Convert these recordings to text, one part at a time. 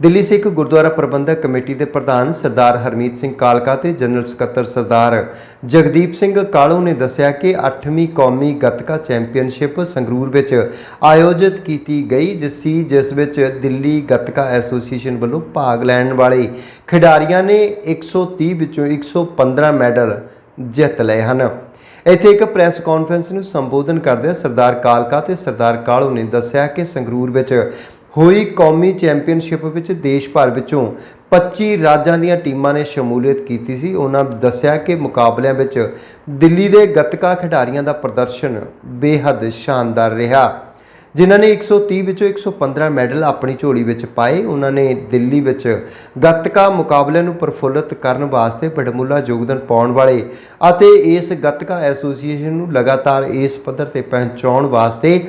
ਦਿੱਲੀ ਸਿੱਖ ਗੁਰਦੁਆਰਾ ਪ੍ਰਬੰਧਕ committee ਦੇ ਪ੍ਰਧਾਨ ਸਰਦਾਰ ਹਰਮੀਤ ਸਿੰਘ ਕਾਲਕਾ ਤੇ ਜਨਰਲ ਸਕੱਤਰ ਸਰਦਾਰ ਜਗਦੀਪ ਸਿੰਘ ਕਾਲੂ ਨੇ ਦੱਸਿਆ ਕਿ 8ਵੀਂ ਕੌਮੀ ਗੱਤਕਾ ਚੈਂਪੀਅਨਸ਼ਿਪ ਸੰਗਰੂਰ ਵਿੱਚ ਆਯੋਜਿਤ ਕੀਤੀ ਗਈ, ਜਿਸ ਸੀ ਜਿਸ ਵਿੱਚ ਦਿੱਲੀ ਗੱਤਕਾ ਐਸੋਸੀਏਸ਼ਨ ਵੱਲੋਂ ਭਾਗ ਲੈਣ ਵਾਲੇ ਖਿਡਾਰੀਆਂ ਨੇ 130 ਵਿੱਚੋਂ 115 ਮੈਡਲ ਜਿੱਤ ਲਏ ਹਨ। ਇੱਥੇ ਇੱਕ ਪ੍ਰੈਸ ਕਾਨਫਰੰਸ ਨੂੰ ਸੰਬੋਧਨ ਕਰਦਿਆਂ ਸਰਦਾਰ ਕਾਲਕਾ ਤੇ ਸਰਦਾਰ ਕਾਲੂ ਨੇ ਦੱਸਿਆ ਕਿ ਸੰਗਰੂਰ ਵਿੱਚ ਹੋਈ ਕੌਮੀ ਚੈਂਪੀਅਨਸ਼ਿਪ ਵਿੱਚ ਦੇਸ਼ ਭਰ ਵਿੱਚੋਂ 25 ਰਾਜਾਂ ਦੀਆਂ ਟੀਮਾਂ ਨੇ ਸ਼ਮੂਲੀਅਤ ਕੀਤੀ ਸੀ। ਉਹਨਾਂ ਦੱਸਿਆ ਕਿ ਮੁਕਾਬਲਿਆਂ ਵਿੱਚ ਦਿੱਲੀ ਦੇ ਗੱਤਕਾ ਖਿਡਾਰੀਆਂ ਦਾ ਪ੍ਰਦਰਸ਼ਨ ਬੇਹੱਦ ਸ਼ਾਨਦਾਰ ਰਿਹਾ। ਜਿਨ੍ਹਾਂ ਨੇ 130 ਵਿੱਚੋਂ 115 ਮੈਡਲ ਆਪਣੀ ਝੋਲੀ ਵਿੱਚ ਪਾਏ। ਉਹਨਾਂ ਨੇ ਦਿੱਲੀ ਵਿੱਚ ਗੱਤਕਾ ਮੁਕਾਬਲਿਆਂ ਨੂੰ ਪ੍ਰਫੁੱਲਤ ਕਰਨ ਵਾਸਤੇ ਬੜਮੁੱਲਾ ਯੋਗਦਾਨ ਪਾਉਣ ਵਾਲੇ ਅਤੇ ਇਸ ਗੱਤਕਾ ਐਸੋਸੀਏਸ਼ਨ ਨੂੰ ਲਗਾਤਾਰ ਇਸ ਪੱਧਰ ਤੇ ਪਹੁੰਚਾਉਣ ਵਾਸਤੇ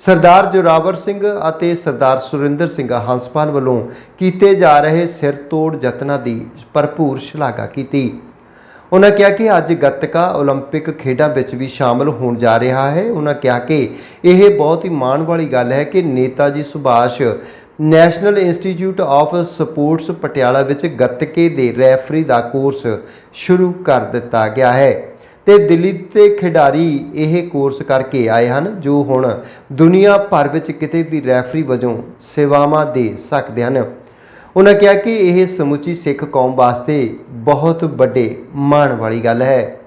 ਸਰਦਾਰ ਜੋਰਾਵਰ ਸਿੰਘ ਅਤੇ ਸਰਦਾਰ ਸੁਰਿੰਦਰ ਸਿੰਘ ਹੰਸਪਾਲ ਵੱਲੋਂ ਕੀਤੇ ਜਾ ਰਹੇ ਸਿਰ ਤੋੜ ਯਤਨਾਂ ਦੀ ਭਰਪੂਰ ਸ਼ਲਾਘਾ ਕੀਤੀ ਉਹਨਾਂ ਕਿਹਾ ਕਿ ਅੱਜ ਗੱਤਕਾ 올림픽 ਖੇਡਾਂ ਵਿੱਚ ਵੀ ਸ਼ਾਮਲ ਹੋਣ ਜਾ ਰਿਹਾ ਹੈ ਉਹਨਾਂ ਕਿਹਾ ਕਿ ਇਹ ਬਹੁਤ ਹੀ ਮਾਣ ਵਾਲੀ ਗੱਲ ਹੈ ਕਿ Neta ji Subhash national institute of sports Patiala ਵਿੱਚ ਗੱਤਕੇ ਦੇ ਰੈਫਰੀ ਦਾ ਕੋਰਸ ਸ਼ੁਰੂ ਕਰ ਦਿੱਤਾ ਗਿਆ ਹੈ ਤੇ ਦਿੱਲੀ ਤੇ ਖਿਡਾਰੀ ਇਹ ਕੋਰਸ ਕਰਕੇ ਆਏ ਹਨ, ਜੋ ਹੁਣ ਦੁਨੀਆ ਭਰ ਵਿੱਚ ਕਿਤੇ ਵੀ ਰੈਫਰੀ ਵਜੋਂ ਸੇਵਾਵਾਂ ਦੇ ਸਕਦੇ ਹਨ। ਉਹਨਾਂ ਕਿਹਾ ਕਿ ਇਹ ਸਮੁੱਚੀ ਸਿੱਖ ਕੌਮ ਵਾਸਤੇ ਬਹੁਤ ਵੱਡੇ ਮਾਣ ਵਾਲੀ ਗੱਲ ਹੈ।